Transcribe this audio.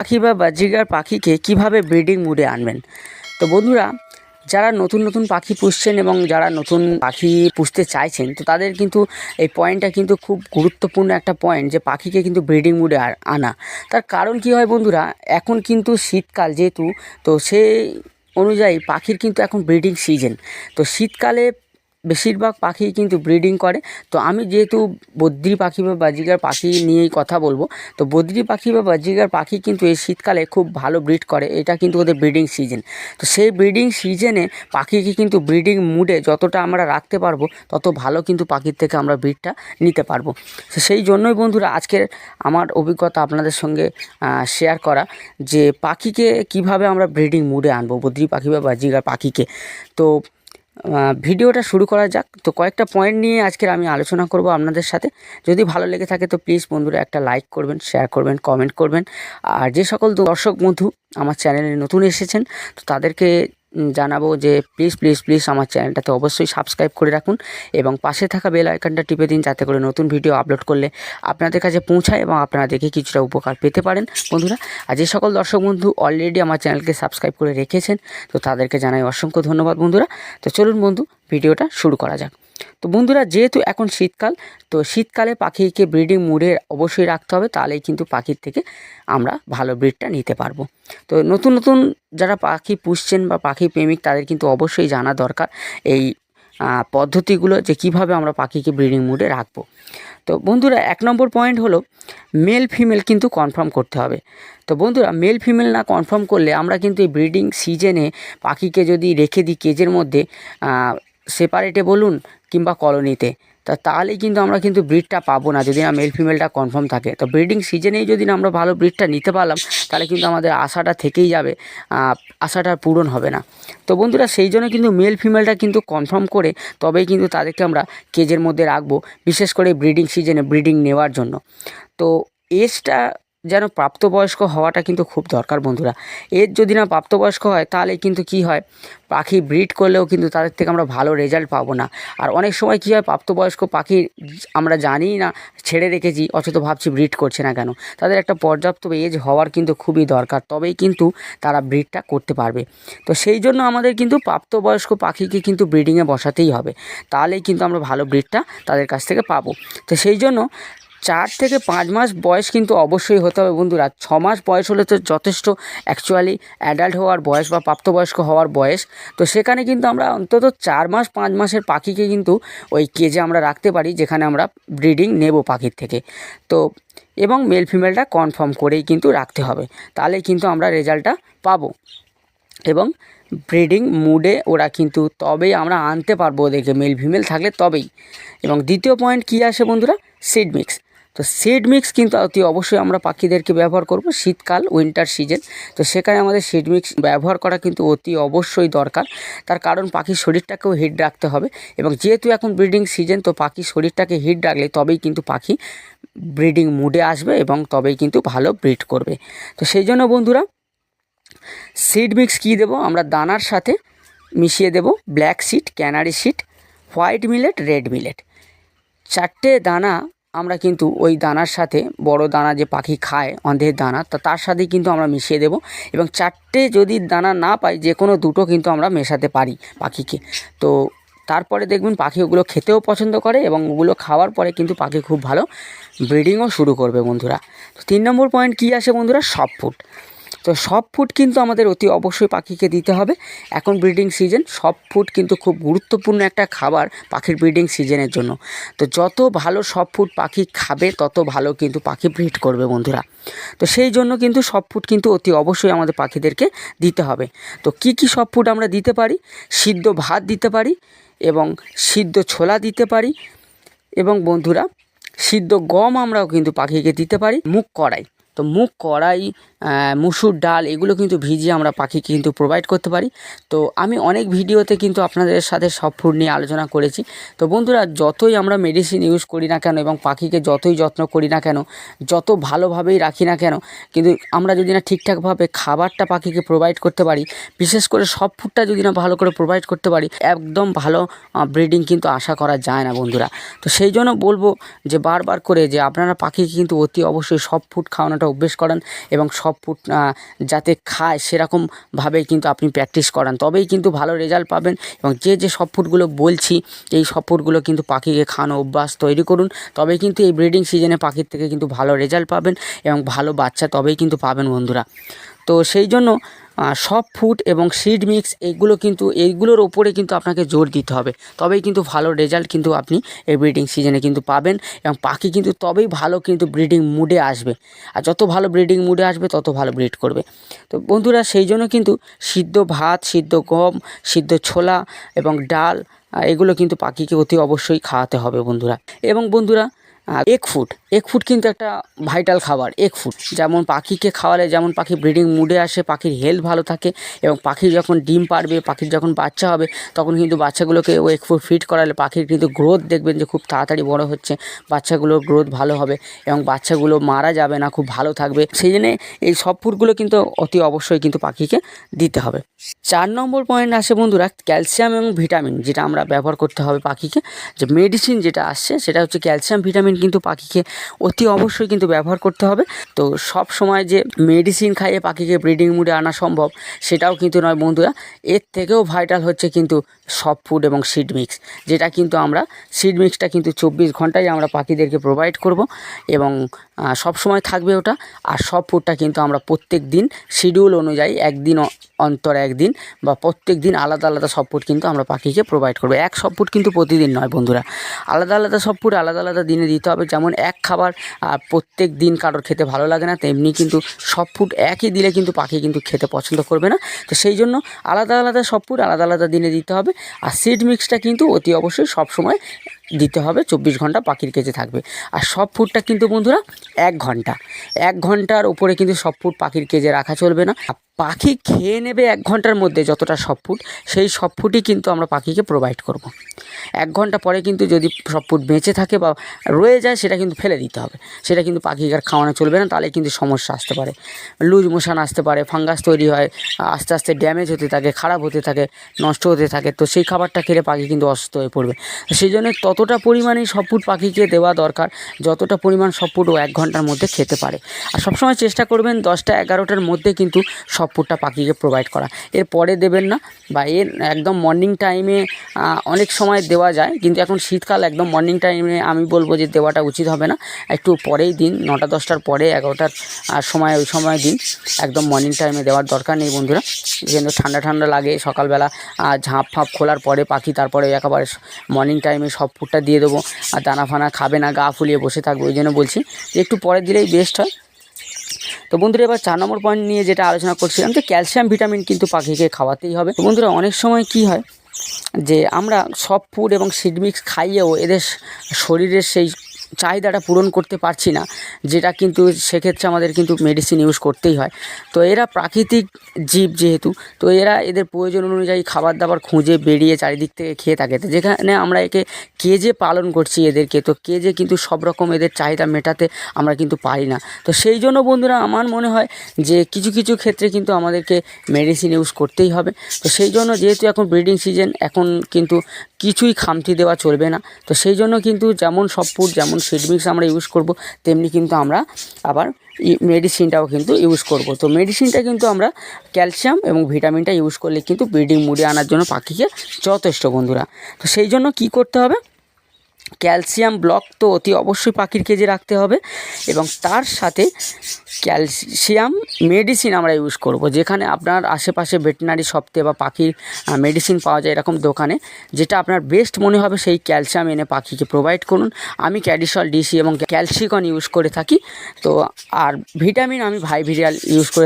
পাখি বা বাজিগার পাখিকে কীভাবে ব্রিডিং মুডে আনবেন? তো বন্ধুরা, যারা নতুন নতুন পাখি পুষছেন এবং যারা নতুন পাখি পুষতে চাইছেন, তো তাদের কিন্তু এই পয়েন্টটা কিন্তু খুব গুরুত্বপূর্ণ একটা পয়েন্ট যে পাখিকে কিন্তু ব্রিডিং মুডে আনা। তার কারণ কি হয় বন্ধুরা, এখন কিন্তু শীতকাল যেহেতু, তো সেই অনুযায়ী পাখির কিন্তু এখন ব্রিডিং সিজন তো শীতকালে বেশিরভাগ পাখি কিন্তু ব্রিডিং করে। তো আমি যেহেতু বদ্রি পাখি বা বাজিগার পাখি নিয়েই কথা বলব, তো বদ্রি পাখি বা বাজিগার পাখি কিন্তু এই শীতকালে খুব ভালো ব্রিড করে। এটা কিন্তু ওদের ব্রিডিং সিজন তো সেই ব্রিডিং সিজনে পাখিকে কিন্তু ব্রিডিং মুডে যতটা আমরা রাখতে পারব, তত ভালো কিন্তু পাখির থেকে আমরা ব্রিডটা নিতে পারব। তো সেই জন্যই বন্ধুরা আজকের আমার অভিজ্ঞতা আপনাদের সঙ্গে শেয়ার করা যে পাখিকে কীভাবে আমরা ব্রিডিং মুডে আনব, বদ্রি পাখি বা বাজিগার পাখিকে। তো ভিডিওটা শুরু করা যাক। তো কয়েকটা পয়েন্ট নিয়ে আজকের আমি আলোচনা করব আপনাদের সাথে। যদি ভালো লেগে থাকে তো প্লিজ বন্ধুরা একটা লাইক করবেন শেয়ার করবেন কমেন্ট করবেন। আর যে সকল দর্শক বন্ধু আমার চ্যানেলে নতুন এসেছেন, তো তাদেরকে জানাব যে প্লিজ প্লিজ প্লিজ আমার চ্যানেলটাতে অবশ্যই সাবস্ক্রাইব করে রাখুন এবং পাশে থাকা বেল আইকনটা টিপে দিন যাতে করে নতুন ভিডিও আপলোড করলে আপনাদের কাছে পৌঁছায় এবং আপনারা দেখে কিছুটা উপকার পেতে পারেন। বন্ধুরা আর যে সকল দর্শক বন্ধু অলরেডি আমার চ্যানেলকে সাবস্ক্রাইব করে রেখেছেন, তো তাদেরকে জানাই অসংখ্য ধন্যবাদ বন্ধুরা। তো চলুন বন্ধু ভিডিওটা শুরু করা যাক। তো বন্ধুরা, যেহেতু এখন শীতকাল, তো শীতকালে পাখিকে ব্রিডিং মুডে অবশ্যই রাখতে হবে, তাহলেই কিন্তু পাখির থেকে আমরা ভালো ব্রিডটা নিতে পারব। তো নতুন নতুন যারা পাখি পুষছেন বা পাখি প্রেমিক, তাদের কিন্তু অবশ্যই জানা দরকার এই পদ্ধতিগুলো যে কীভাবে আমরা পাখিকে ব্রিডিং মুডে রাখব। তো বন্ধুরা, এক নম্বর পয়েন্ট হলো মেল ফিমেল কিন্তু কনফার্ম করতে হবে। তো বন্ধুরা মেল ফিমেল না কনফার্ম করলে আমরা কিন্তু এই ব্রিডিং সিজনে পাখিকে যদি রেখে দিই কেজের মধ্যে সেপারেটে বলুন কিংবা কলোনিতে। তা তাহলেই কিন্তু আমরা কিন্তু ব্রিডটা পাবো না যদি না মেল ফিমেলটা কনফার্ম থাকে। তো ব্রিডিং সিজনেই যদি না আমরা ভালো ব্রিডটা নিতে পারলাম, তাহলে কিন্তু আমাদের আশাটা থেকেই যাবে আশাটা পূরণ হবে না। তো বন্ধুরা, সেই জন্য কিন্তু মেল ফিমেলটা কিন্তু কনফার্ম করে তবেই কিন্তু তাদেরকে আমরা কেজের মধ্যে রাখব, বিশেষ করে ব্রিডিং সিজনে ব্রিডিং নেওয়ার জন্য। তো এজটা যেন প্রাপ্তবয়স্ক হওয়াটা কিন্তু খুব দরকার বন্ধুরা। এর যদি না প্রাপ্তবয়স্ক হয়, তাহলে কিন্তু কি হয়? পাখি ব্রিড করলেও কিন্তু তাদের থেকে আমরা ভালো রেজাল্ট পাবো না। আর অনেক সময় কী হয়, প্রাপ্তবয়স্ক পাখি আমরা জানিই না, ছেড়ে রেখেছি, অথচ ভাবছি ব্রিড করছে না কেন? তাদের একটা পর্যাপ্ত এজ হওয়ার কিন্তু খুবই দরকার, তবেই কিন্তু তারা ব্রিডটা করতে পারবে। তো সেই জন্য আমাদের কিন্তু প্রাপ্তবয়স্ক পাখিকে কিন্তু ব্রিডিংয়ে বসাতেই হবে। তাহলেই কিন্তু আমরা ভালো ব্রিডটা তাদের কাছ থেকে পাবো। তো সেই জন্য চার থেকে পাঁচ মাস বয়স কিন্তু অবশ্যই হতে হবে বন্ধুরা। ছ মাস বয়স হলে তো যথেষ্ট অ্যাকচুয়ালি অ্যাডাল্ট হওয়ার বয়স বা প্রাপ্তবয়স্ক হওয়ার বয়স। তো সেখানে কিন্তু আমরা অন্তত চার মাস, পাঁচ মাসের পাখিকে কিন্তু ওই কেজে আমরা রাখতে পারি, যেখানে আমরা ব্রিডিং নেব পাখির থেকে। তো এবং মেল ফিমেলটা কনফার্ম করেই কিন্তু রাখতে হবে। তাহলে কিন্তু আমরা রেজাল্টটা পাবো। এবং ব্রিডিং মুডে ওরা কিন্তু তবেই আমরা আনতে পারব ওদেরকে। মেল ফিমেল থাকলে তবেই। এবং দ্বিতীয় পয়েন্ট কী আসে বন্ধুরা? সিড মিক্স তো সিড মিক্স কিন্তু অতি অবশ্যই আমরা পাখিদেরকে ব্যবহার করব শীতকাল উইন্টার সিজন তো সেখানে আমাদের সিড মিক্স ব্যবহার করা কিন্তু অতি অবশ্যই দরকার। তার কারণ পাখির শরীরটাকেও হিট রাখতে হবে এবং যেহেতু এখন ব্রিডিং সিজন তো পাখির শরীরটাকে হিট রাখলে তবেই কিন্তু পাখি ব্রিডিং মুডে আসবে এবং তবেই কিন্তু ভালো ব্রিড করবে। তো সেই জন্য বন্ধুরা সিড মিক্স কী দেবো? আমরা দানার সাথে মিশিয়ে দেব black seed canary seed white millet red millet চারটে দানা আমরা কিন্তু ওই দানার সাথে, বড় দানা যে পাখি খায়, অন্ধের দানা, তা তার সাথেই কিন্তু আমরা মিশিয়ে দেব। এবং চারটে যদি দানা না পাই যে কোনো দুটো কিন্তু আমরা মেশাতে পারি পাখিকে। তো তারপরে দেখবেন পাখি ওগুলো খেতেও পছন্দ করে এবং ওগুলো খাওয়ার পরে কিন্তু পাখি খুব ভালো ব্রিডিংও শুরু করবে বন্ধুরা। তো তিন নম্বর পয়েন্ট কী আসে বন্ধুরা? সব ফুড তো সব ফুড কিন্তু আমাদের অতি অবশ্যই পাখিকে দিতে হবে। এখন ব্রিডিং সিজন সব ফুড কিন্তু খুব গুরুত্বপূর্ণ একটা খাবার পাখির ব্রিডিং সিজনের জন্য। তো যত ভালো সব ফুড পাখি খাবে, তত ভালো কিন্তু পাখি ব্রিড করবে বন্ধুরা। তো সেই জন্য কিন্তু সব ফুড কিন্তু অতি অবশ্যই আমাদের পাখিদেরকে দিতে হবে। তো কি কি সব ফুড আমরা দিতে পারি? সিদ্ধ ভাত দিতে পারি এবং সিদ্ধ ছোলা দিতে পারি এবং বন্ধুরা, সিদ্ধ গম আমরাও কিন্তু পাখিকে দিতে পারি। মুখ কড়াই, তো মুগ কড়াই মুসুর ডাল, এগুলো কিন্তু ভিজিয়ে আমরা পাখিকে কিন্তু প্রোভাইড করতে পারি। তো আমি অনেক ভিডিওতে কিন্তু আপনাদের সাথে সব ফুড নিয়ে আলোচনা করেছি। তো বন্ধুরা, যতই আমরা মেডিসিন ইউজ করি না কেন এবং পাখিকে যতই যত্ন করি না কেন, যত ভালোভাবেই রাখি না কেন, কিন্তু আমরা যদি না ঠিকঠাকভাবে খাবারটা পাখিকে প্রোভাইড করতে পারি, বিশেষ করে সব ফুডটা যদি না ভালো করে প্রোভাইড করতে পারি, একদম ভালো ব্রিডিং কিন্তু আশা করা যায় না বন্ধুরা। তো সেই জন্য বলব যে বারবার করে যে আপনারা পাখিকে কিন্তু অতি অবশ্যই সব ফুড খাওয়ানোটা অভ্যেস করান এবং সব সব ফুড যাতে খায় সেরকমভাবে কিন্তু আপনি প্র্যাকটিস করান। তবেই কিন্তু ভালো রেজাল্ট পাবেন এবং যে যে সব ফুডগুলো বলছি, এই সব ফুডগুলো কিন্তু পাখিকে খাওয়ানো অভ্যাস তৈরি করুন। তবেই কিন্তু এই ব্রিডিং সিজনে পাখির থেকে কিন্তু ভালো রেজাল্ট পাবেন এবং ভালো বাচ্চা তবেই কিন্তু পাবেন বন্ধুরা। তো সেই জন্য সব ফুড এবং সিড মিক্স এইগুলো কিন্তু, এইগুলোর ওপরে কিন্তু আপনাকে জোর দিতে হবে। তবেই কিন্তু ভালো রেজাল্ট কিন্তু আপনি এই ব্রিডিং সিজনে কিন্তু পাবেন এবং পাখি কিন্তু তবেই ভালো কিন্তু ব্রিডিং মুডে আসবে। আর যত ভালো ব্রিডিং মুডে আসবে, তত ভালো ব্রিড করবে। তো বন্ধুরা, সেই জন্য কিন্তু সিদ্ধ ভাত, সিদ্ধ গম, সিদ্ধ ছোলা এবং ডাল এগুলো কিন্তু পাখিকে অতি অবশ্যই খাওয়াতে হবে বন্ধুরা। এবং বন্ধুরা এক ফুড এক ফুড কিন্তু একটা ভাইটাল খাবার এক ফুড যেমন পাখিকে খাওয়ালে, যেমন পাখি ব্রিডিং মুডে আসে, পাখির হেলথ ভালো থাকে এবং পাখি যখন ডিম পারবে, পাখির যখন বাচ্চা হবে, তখন কিন্তু বাচ্চাগুলোকে ও এক ফুড ফিড করালে পাখির কিন্তু গ্রোথ দেখবেন যে খুব তাড়াতাড়ি বড় হচ্ছে, বাচ্চাগুলোর গ্রোথ ভালো হবে এবং বাচ্চাগুলো মারা যাবে না, খুব ভালো থাকবে। সেই জন্যে এই সব ফুডগুলো কিন্তু অতি অবশ্যই কিন্তু পাখিকে দিতে হবে। চার নম্বর পয়েন্ট আসে বন্ধুরা ক্যালসিয়াম এবং ভিটামিন যেটা আমরা ব্যবহার করতে হবে পাখিকে। যে মেডিসিন যেটা আসছে, সেটা হচ্ছে ক্যালসিয়াম ভিটামিন কিন্তু পাখিকে অতি অবশ্যই কিন্তু ব্যবহার করতে হবে। তো সব সময় যে মেডিসিন খাইয়ে পাখিকে ব্রিডিং মুডে আনা সম্ভব, সেটাও কিন্তু নয় বন্ধুরা। এর থেকেও ভাইটাল হচ্ছে কিন্তু সব ফুড এবং সিড মিক্স যেটা কিন্তু আমরা সিড মিক্সটা কিন্তু চব্বিশ ঘন্টায় আমরা পাখিদেরকে প্রোভাইড করব এবং সব সময় থাকবে ওটা। আর সব ফুডটা কিন্তু আমরা প্রত্যেক দিন শিডিউল অনুযায়ী একদিন অন্তর একদিন বা প্রত্যেক দিন আলাদা আলাদা সব ফুড কিন্তু আমরা পাখিকে প্রোভাইড করব। এক সব ফুড কিন্তু প্রতিদিন নয় বন্ধুরা। আলাদা আলাদা সব ফুড আলাদা আলাদা দিনে দিতে হবে। যেমন এক খাবার প্রত্যেক দিন কারোর খেতে ভালো লাগে না, তেমনি কিন্তু সব ফুড একই দিলে কিন্তু পাখি কিন্তু খেতে পছন্দ করবে না। তো সেই জন্য আলাদা আলাদা সব ফুড আলাদা আলাদা দিনে দিতে হবে। আর সিড মিক্সটা কিন্তু অতি অবশ্যই সব সময় দিতে হবে, চব্বিশ ঘণ্টা পাখির কেজে থাকবে। আর সব ফুডটা কিন্তু বন্ধুরা এক ঘণ্টা। এক ঘণ্টার উপরে কিন্তু সব ফুড পাখির কেজে রাখা চলবে না। পাখি খেয়ে নেবে এক ঘণ্টার মধ্যে যতটা সব ফুড, সেই সব ফুডই কিন্তু আমরা পাখিকে প্রোভাইড করব। এক ঘণ্টা পরে কিন্তু যদি সব ফুড বেঁচে থাকে বা রয়ে যায়, সেটা কিন্তু ফেলে দিতে হবে। সেটা কিন্তু পাখিকে আর খাওয়ানো চলবে না, তাহলে কিন্তু সমস্যা আসতে পারে। লুজ মোশান আসতে পারে, ফাঙ্গাস তৈরি হয়, আস্তে আস্তে ড্যামেজ হতে থাকে, খারাপ হতে থাকে, নষ্ট হতে থাকে, তো সেই খাবারটা খেলে পাখি কিন্তু অসুস্থ হয়ে পড়বে। সেই জন্য ততটা সব ফুড পাখিকে দেওয়া দরকার, যতটা পরিমাণ সব ফুড ও এক ঘণ্টার মধ্যে খেতে পারে। আর সবসময় চেষ্টা করবেন দশটা এগারোটার মধ্যে কিন্তু সব ফুডটা পাখিকে প্রোভাইড করা। এর পরে দেবেন না, বা এর একদম মর্নিং টাইমে অনেক সময় দেওয়া যায়, কিন্তু এখন শীতকাল, একদম মর্নিং টাইমে আমি বলব যে দেওয়াটা উচিত হবে না। একটু পরেই দিন, নটা দশটার পরে এগারোটার সময়, ওই সময় দিন। একদম মর্নিং টাইমে দেওয়ার দরকার নেই বন্ধুরা। কিন্তু ঠান্ডা ঠান্ডা লাগে সকালবেলা ঝাঁপ ফাঁপ খোলার পরে পাখি, তারপরে একেবারে মর্নিং টাইমে সব ফুডটা দিয়ে দেবো আর দানা ফানা খাবে না, গা ফুলিয়ে বসে থাকবে, ওই জন্য বলছি যে একটু পরে দিলেই বেস্ট হয়। তো বন্ধুরা, এবার চার নম্বর পয়েন্ট নিয়ে যেটা আলোচনা করছিলাম যে ক্যালসিয়াম ভিটামিন কিন্তু পাখিকে খাওয়াতেই হবে। বন্ধুরা, অনেক সময় কি হয় যে আমরা সব ফুড এবং সিডমিক্স খাইয়েও এদের শরীরের সেই চাহিদাটা পূরণ করতে পারছি না, যেটা কিন্তু সেক্ষেত্রে আমাদের কিন্তু মেডিসিন ইউজ করতেই হয়। তো এরা প্রাকৃতিক জীব যেহেতু, তো এরা এদের প্রয়োজন অনুযায়ী খাবার দাবার খুঁজে বেরিয়ে চারিদিক থেকে খেয়ে থাকে। তো যেখানে আমরা একে কেজে পালন করছি এদেরকে, তো কেজে কিন্তু সব রকম এদের চাহিদা মেটাতে আমরা কিন্তু পারি না। তো সেই জন্য বন্ধুরা আমার মনে হয় যে কিছু কিছু ক্ষেত্রে কিন্তু আমাদেরকে মেডিসিন ইউজ করতেই হবে। তো সেই জন্য যেহেতু এখন ব্রিডিং সিজন এখন কিন্তু কিছুই খামতি দেওয়া চলবে না। তো সেই জন্য কিন্তু যেমন সব ফুড যেমন সিড মিক্স আমরা ইউজ করব, তেমনি কিন্তু আমরা আবার মেডিসিনটাও কিন্তু ইউজ করব। তো মেডিসিনটা কিন্তু আমরা ক্যালসিয়াম এবং ভিটামিনটা ইউজ করলে কিন্তু ব্রিডিং মুডে আনার জন্য পাখিকে যথেষ্ট বন্ধুরা। তো সেই জন্য কি করতে হবে? ক্যালসিয়াম ব্লক তো অতি অবশ্যই পাখির কেজে রাখতে হবে এবং তার সাথে ক্যালসিয়াম মেডিসিন আমরা ইউজ করব। যেখানে আপনার আশেপাশে ভেটেনারি সপ্তাহে বা পাখির মেডিসিন পাওয়া যায় এরকম দোকানে, যেটা আপনার বেস্ট মনে হবে সেই ক্যালসিয়াম এনে পাখিকে প্রোভাইড করুন। আমি ক্যাডিসল, ডিসি এবং ক্যালসিকন ইউজ করে থাকি। তো আর ভিটামিন আমি ভাইভিরিয়াল ইউজ করে